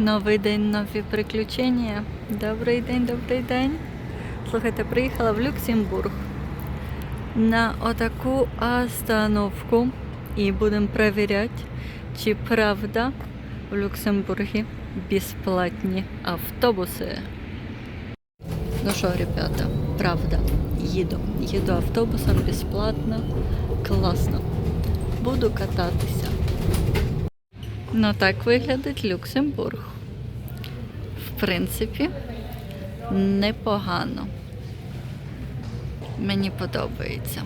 Новий день, нові приключення. Добрий день, добрий день. Слухайте, приїхала в Люксембург на отаку остановку і будемо перевіряти, чи правда в Люксембургі безплатні автобуси. Ну що, ребята, правда, їду. Їду автобусом безплатно. Класно. Буду кататися. Ну так виглядить Люксембург. В принципі, непогано. Мені подобається.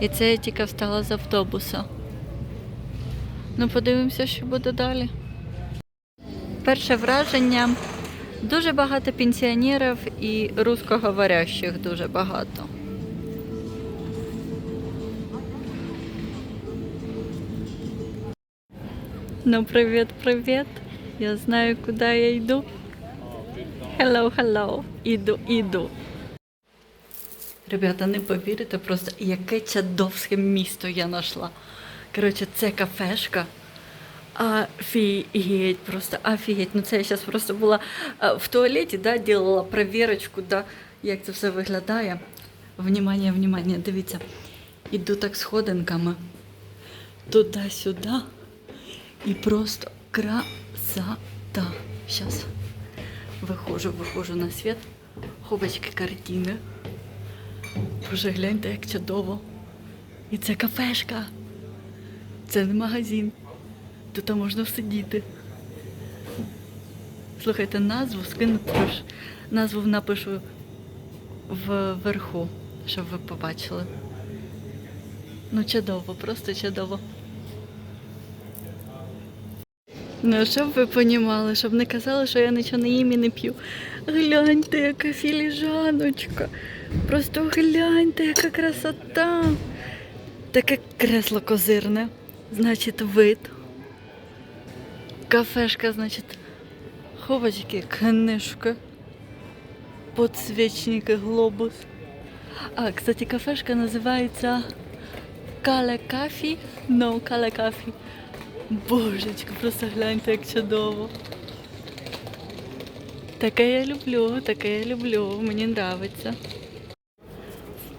І це я тільки встала з автобуса. Ну, подивимося, що буде далі. Перше враження. Дуже багато пенсіонерів і русскоговорящих дуже багато. Ну, привіт, привіт. Я знаю, куди я йду. Hello, hello. Іду, іду. Ребята, не повірите просто, яке чадовське місто я знайшла. Коротше, це кафешка. Офігеть, просто офігеть. Ну це я зараз просто була в туалеті, да, делала проверочку, да, як це все виглядає. Внимание, внимание, дивіться. Іду так сходинками. Туди-сюди. І просто красота. Сейчас виходжу, виходжу на світ. Ховочки картини. Боже, гляньте, як чудово. І це кафешка. Це не магазин. Тут можна сидіти. Слухайте, назву скину трош. Назву напишу вверху, щоб ви побачили. Ну, чудово, просто чудово. Ну, щоб ви понімали, щоб не казали, що я нічого не їм і не п'ю. Гляньте, яка філіжаночка. Просто гляньте, яка красота. Таке кресло козирне. Значить, вид. Кафешка, значить, ховочки, книжки, подсвечники, глобус. А, кстати, кафешка називається Кале Кафі. No, Кале Кафі. Божечко, просто гляньте, як чудово. Таке я люблю, таке я люблю, мені подобається.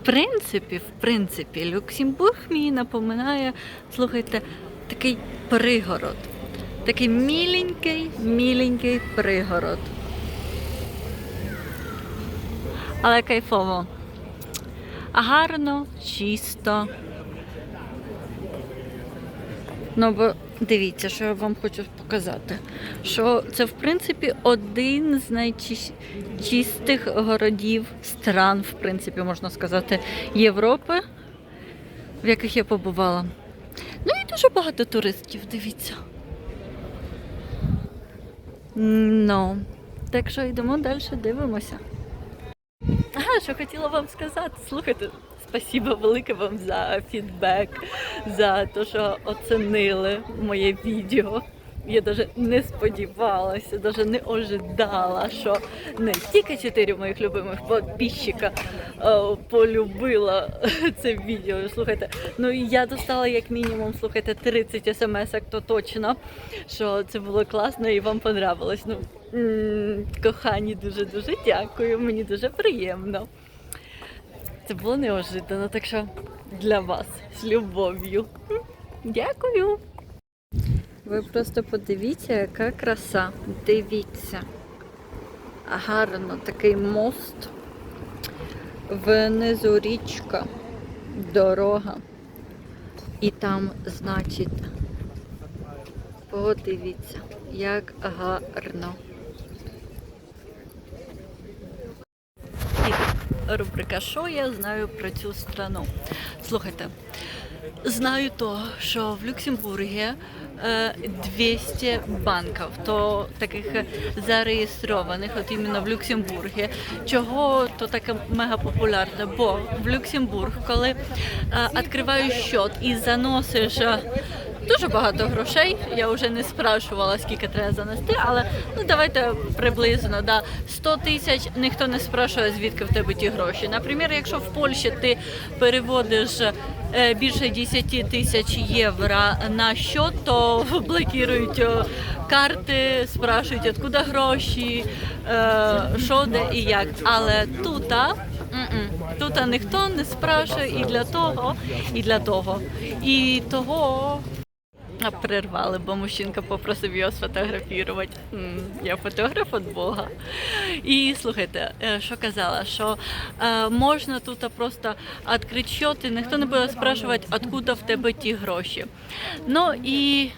В принципі, в принципі, Люксембург мені напоминає, слухайте, такий пригород. Такий міленький, міленький пригород. Але кайфово. Гарно, чисто. Ну, бо дивіться, що я вам хочу показати. Що це, в принципі, один з найчистих городів, стран, в принципі, можна сказати, Європи, в яких я побувала. Ну і дуже багато туристів, дивіться. Ну, так що йдемо далі, дивимося. Ага, що хотіла вам сказати. Слухайте, спасибо велике вам за фідбек, за те, що оцінили моє відео. Я навіть не сподівалася, навіть не ожидала, що не тільки чотири моїх любимих підписчика е, полюбила це відео. Слухайте, ну я достала як мінімум, слухайте, 30 смс, то точно, що це було класно і вам понравилось. Ну, кохані, дуже-дуже дякую, мені дуже приємно. Це було неожиданно, так що для вас з любов'ю. Дякую. Ви просто подивіться, яка краса. Дивіться. Гарно такий мост. Внизу річка, дорога. І там, значить, подивіться, як гарно. І рубрика Що я знаю про цю страну? Слухайте, знаю то, що в Люксембургі е, 200 банків, то таких зареєстрованих, от іменно в Люксембургі. Чого то таке мега популярне? Бо в Люксембург, коли е, відкриваєш счет і заносиш е, Дуже багато грошей. Я вже не спрашувала, скільки треба занести, але ну давайте приблизно да 100 тисяч. Ніхто не спрашує, звідки в тебе ті гроші. Наприклад, якщо в Польщі ти переводиш е, більше 10 тисяч євро на счет, то блокують е, карти, спрашують, откуда гроші, е, що де і як. Але тут. Тут ніхто не спрашує і для того, і для того. І того а, прервали, бо мужчинка попросив його сфотографувати. Я фотограф від Бога. І слухайте, е, що казала, що е, можна тут просто відкрити счет, і ніхто не буде спрашувати, откуда в тебе ті гроші. Ну і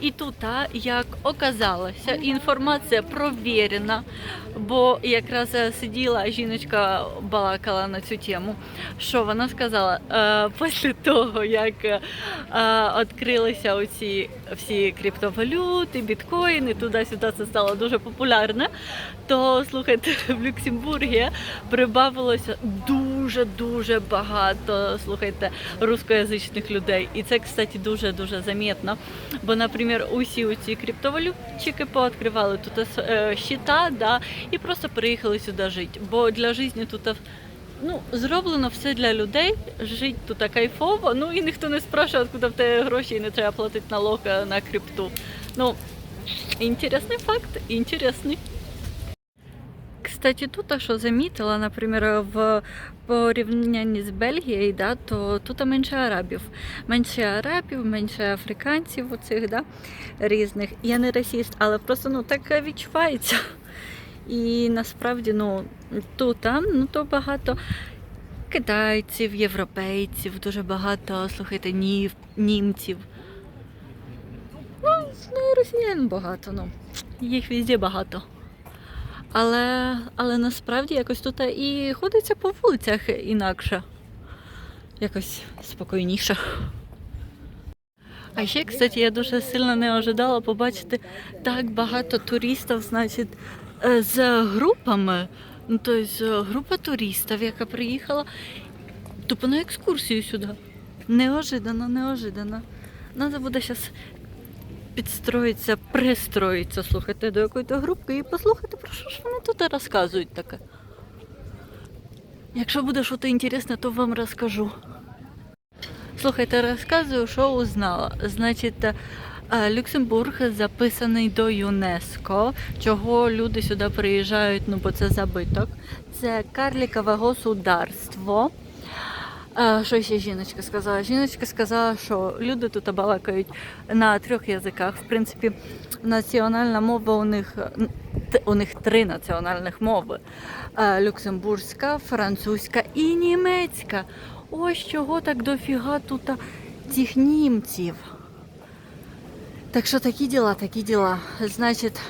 і тут, як оказалося, інформація провірена, бо якраз е, сиділа жіночка балакала на цю тему. Що вона сказала? Е, після того, як е, відкрилися оці всі криптовалюти, біткоїни, туди-сюди це стало дуже популярне, то слухайте, в Люксембургі прибавилося дуже-дуже багато слухайте, рускоязичних людей. І це, кстати, дуже-дуже замітно. Бо, наприклад, усі ці криптовалютчики пооткривали тут е, щита, да, і просто приїхали сюди жити. Бо для життя тут ну, зроблено все для людей, жити тут кайфово, ну і ніхто не спрашує, откуда в тебе гроші і не треба платити налог е, на крипту. Ну, інтересний факт, інтересний. Кстати, тут, що замітила, наприклад, в порівнянні з Бельгією, да, то тут менше арабів. Менше арабів, менше африканців оцих, да, різних. Я не расіст, але просто ну, так відчувається. І насправді, ну, тут а, ну, то багато китайців, європейців, дуже багато, слухайте, нів, німців. Ну, ну, росіян багато, ну. Їх везде багато. Але, але насправді якось тут і ходиться по вулицях інакше. Якось спокійніше. А ще, кстати, я дуже сильно не ожидала побачити так багато туристів, значить, е, з групами. Ну, тобто група туристів, яка приїхала тупо на екскурсію сюди. Неожиданно, неожиданно. Надо буде зараз підстроїтися, пристроїтися, слухайте, до якоїсь групки і послухати, про що ж вони тут розказують таке. Якщо буде щось інтересне, то вам розкажу. Слухайте, розказую, що узнала. Значить, е, Люксембург записаний до ЮНЕСКО, чого люди сюди приїжджають, ну бо це забиток. Це карлікове государство. Що ще жіночка сказала? Жіночка сказала, що люди тут балакають на трьох язиках. В принципі, національна мова у них у них три національних мови: люксембурзька, французька і німецька. Ось чого так дофіга тут цих німців. Так що такі діла, такі діла. Значить,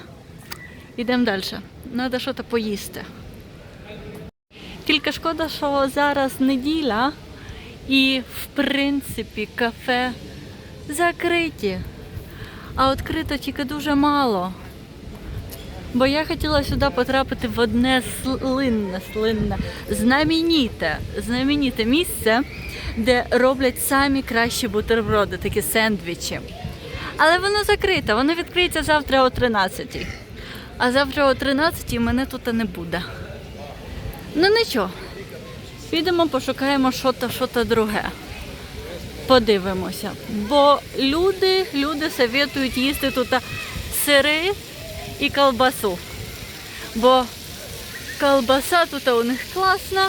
йдемо далі. Треба щось поїсти. Тільки шкода, що зараз неділя і, в принципі, кафе закриті. А відкрито тільки дуже мало. Бо я хотіла сюди потрапити в одне слинне, слинне, знаменіте, знаменіте місце, де роблять самі кращі бутерброди, такі сендвічі. Але воно закрите, воно відкриється завтра о 13 А завтра о 13 мене тут не буде. Ну нічого. Підемо, пошукаємо що-то, що-то друге. Подивимося. Бо люди, люди советують їсти тут сири і колбасу. Бо колбаса тут у них класна.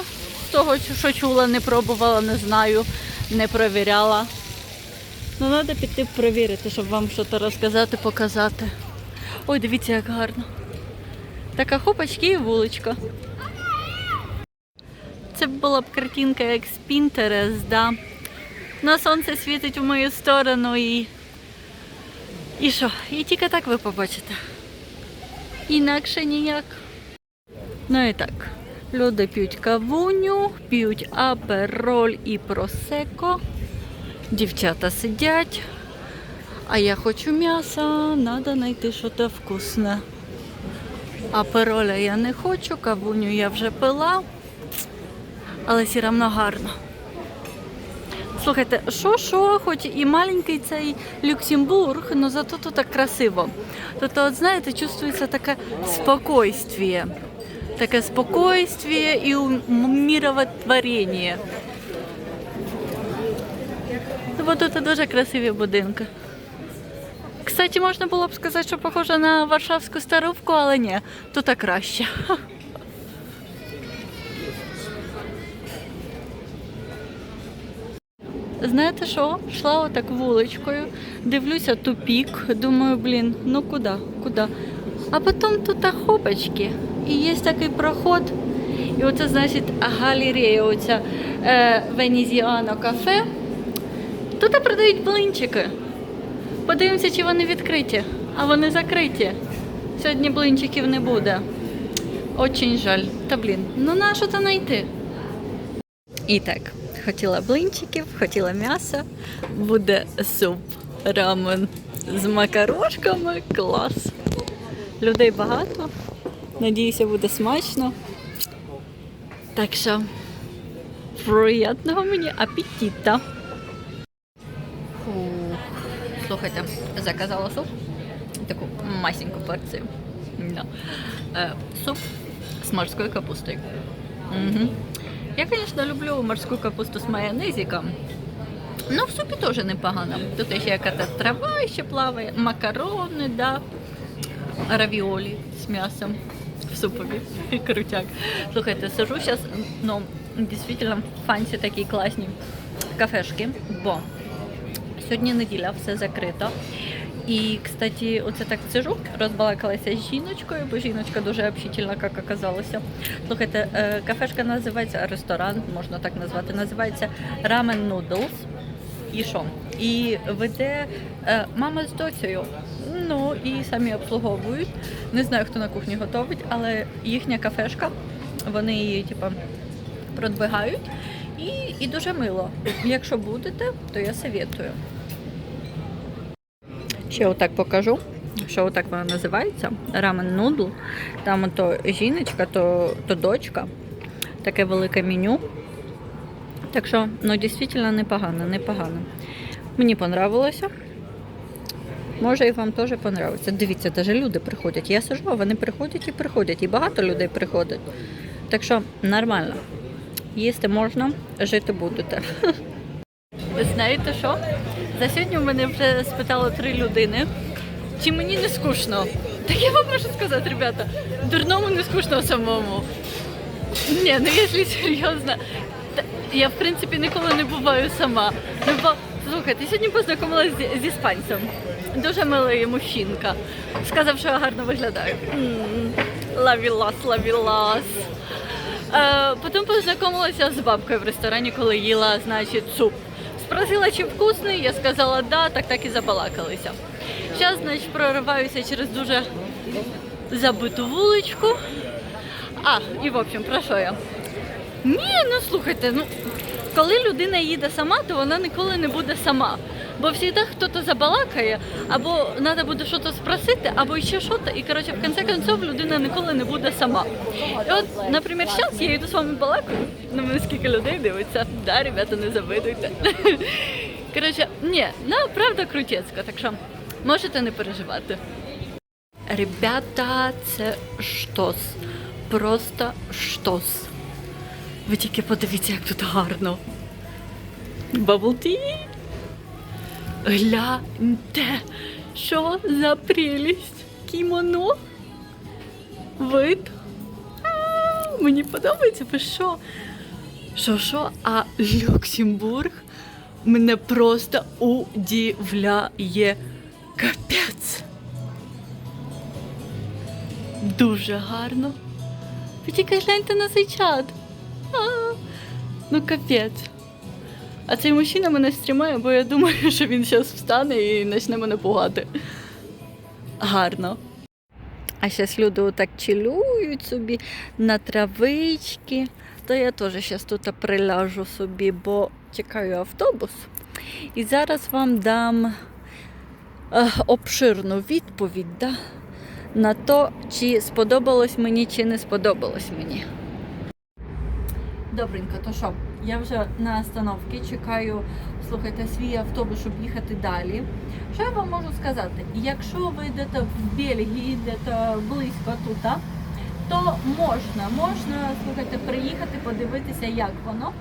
З того, що чула, не пробувала, не знаю, не перевіряла. Ну, треба піти перевірити, щоб вам щось розказати, показати. Ой, дивіться, як гарно. Така хопачки і вуличка. Це була б картинка як з Pinterest, да. На сонце світить у мою сторону і. І що? І тільки так ви побачите. Інакше ніяк. Ну і так. Люди п'ють кавуню, п'ють апероль і просеко. Дівчата сидять. А я хочу м'яса, треба знайти щось вкусне. Апероля я не хочу, кавуню я вже пила, але все одно гарно. Слухайте, що, що, хоч і маленький цей Люксембург, але зато тут так красиво. Тут, от, знаєте, чувствується таке спокойствие. Таке спокойствие і умиротворення. Ну, Бо тут дуже красиві будинки. Кстати, можна було б сказати, що похоже на Варшавську старовку, але ні, тут краще. Знаєте що? Йшла отак вуличкою, дивлюся тупік, думаю, блін, ну куди, куди? А потім тут хопочки, і є такий проход, і оце, значить, галерея, оця е, Венезіано кафе. Тут продають блинчики. Подивимося, чи вони відкриті, а вони закриті. Сьогодні блинчиків не буде. Очень жаль. Та блін, ну на що то знайти? І так, хотіла блинчиків, хотіла м'яса, буде суп, рамен з макарошками. Клас. Людей багато. Надіюся, буде смачно. Так що, приємного мені апетита. Слухайте, заказала суп. Таку масеньку порцію. Да. Е, суп з морською капустою. Угу. Я, звісно, люблю морську капусту з майонезиком. Ну, в супі теж непогано. Тут ще якась трава ще плаває, макарони, да. равіолі з м'ясом в супові. Крутяк. Слухайте, сижу зараз, ну, дійсно, фанці такі класні кафешки, бо сьогодні неділя, все закрито. І, кстати, оце так сижу, розбалакалася з жіночкою, бо жіночка дуже общительна, як оказалося. Слухайте, е, кафешка називається ресторан, можна так назвати, називається Ramen Noodles. І що? І веде е, мама з доцею. Ну і самі обслуговують. Не знаю, хто на кухні готовить, але їхня кафешка, вони її, типа, продвигають. І, і дуже мило. Якщо будете, то я советую. Ще отак покажу, що отак вона називається. Рамен нудл. Там то жіночка, то, то дочка. Таке велике меню. Так що, ну, дійсно непогано, непогано. Мені понравилося. Може і вам теж понравиться. Дивіться, навіть люди приходять. Я сижу, а вони приходять і приходять. І багато людей приходить. Так що нормально. Їсти можна, жити будете. Ви знаєте що? За сьогодні в мене вже спитало три людини, чи мені не скучно. Так я вам можу сказати, ребята, дурному не скучно самому. Ні, ну якщо серйозно, я в принципі ніколи не буваю сама. Ну, бо, слухайте, сьогодні познайомилася з, з іспанцем. Дуже милий мужчинка. Сказав, що я гарно виглядаю. Лавілас, лавілас. Е, потім познайомилася з бабкою в ресторані, коли їла, значить, суп. Спросила, чи вкусний, я сказала да, так так і забалакалися. Зараз, значить, прориваюся через дуже забиту вуличку. А, і в общем, про що я? Ні, ну слухайте, ну коли людина їде сама, то вона ніколи не буде сама. Бо завжди хтось забалакає, або треба буде щось спросити, або ще щось, і коротше, в кінці кінців людина ніколи не буде сама. І от, наприклад, зараз я йду з вами балакаю, на мене скільки людей дивиться. Да, ребята, не завидуйте. Коротше, ні, ну правда крутецька, так що можете не переживати. Ребята, це штос. Просто штос. Ви тільки подивіться, як тут гарно. Баблті. Гляньте, що за прелість. Кімоно. Вид. Мені подобається, ви що? Що, що? А Люксембург мене просто удивляє. Капець. Дуже гарно. Ви тільки гляньте на цей чат. А, ну капець. А цей мужчина мене стримає, бо я думаю, що він зараз встане і почне мене пугати. Гарно. А зараз люди так чилюють собі на травички. То я теж зараз тут приляжу собі, бо чекаю автобус. І зараз вам дам е, обширну відповідь да, на то, чи сподобалось мені, чи не сподобалось мені. Добренько, то що, я вже на остановці чекаю, слухайте, свій автобус, щоб їхати далі. Що я вам можу сказати? Якщо ви йдете в Бельгії, йдете близько тут, то можна, можна слухайте, приїхати, подивитися, як воно.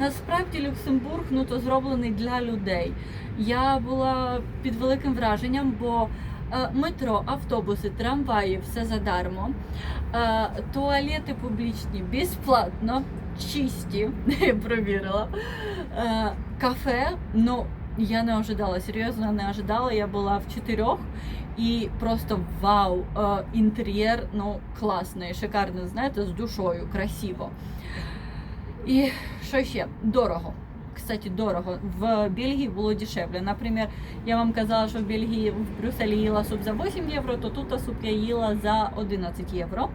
Насправді Люксембург ну, то зроблений для людей. Я була під великим враженням, бо е, метро, автобуси, трамваї, все задармо. Е, туалети публічні безплатно, чисті, я провірила. Е, кафе, ну я не ожидала, серйозно не ожидала. Я була в чотирьох і просто вау! Е, інтер'єр ну класний, шикарний, знаєте, з душою, красиво. І що ще? Дорого. Кстати, дорого. В Бельгії було дешевле. Наприклад, я вам казала, що в Бельгії в Брюсселі їла суп за 8 євро, то тут суп я їла за 11 євро.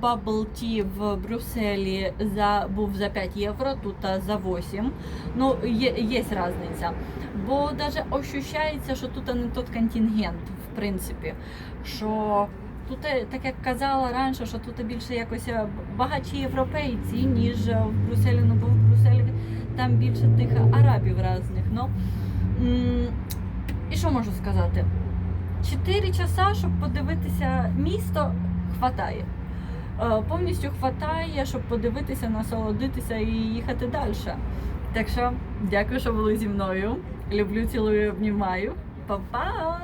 Бабл ті в Брюсселі за, був за 5 євро, тут за 8. Ну, є, є різниця. Бо навіть ощущається, що тут не тот контингент, в принципі. Що тут, е, так як казала раніше, що тут більше якось е, багатші європейці, ніж в Брюсселі. Ну, бо в Брюсселі там більше тих арабів різних. Ну, і що можу сказати? 4 часа, щоб подивитися місто, хватає. Е, Повністю хватає, щоб подивитися, насолодитися і їхати далі. Так що, дякую, що були зі мною. Люблю, цілую, обнімаю. Па-па!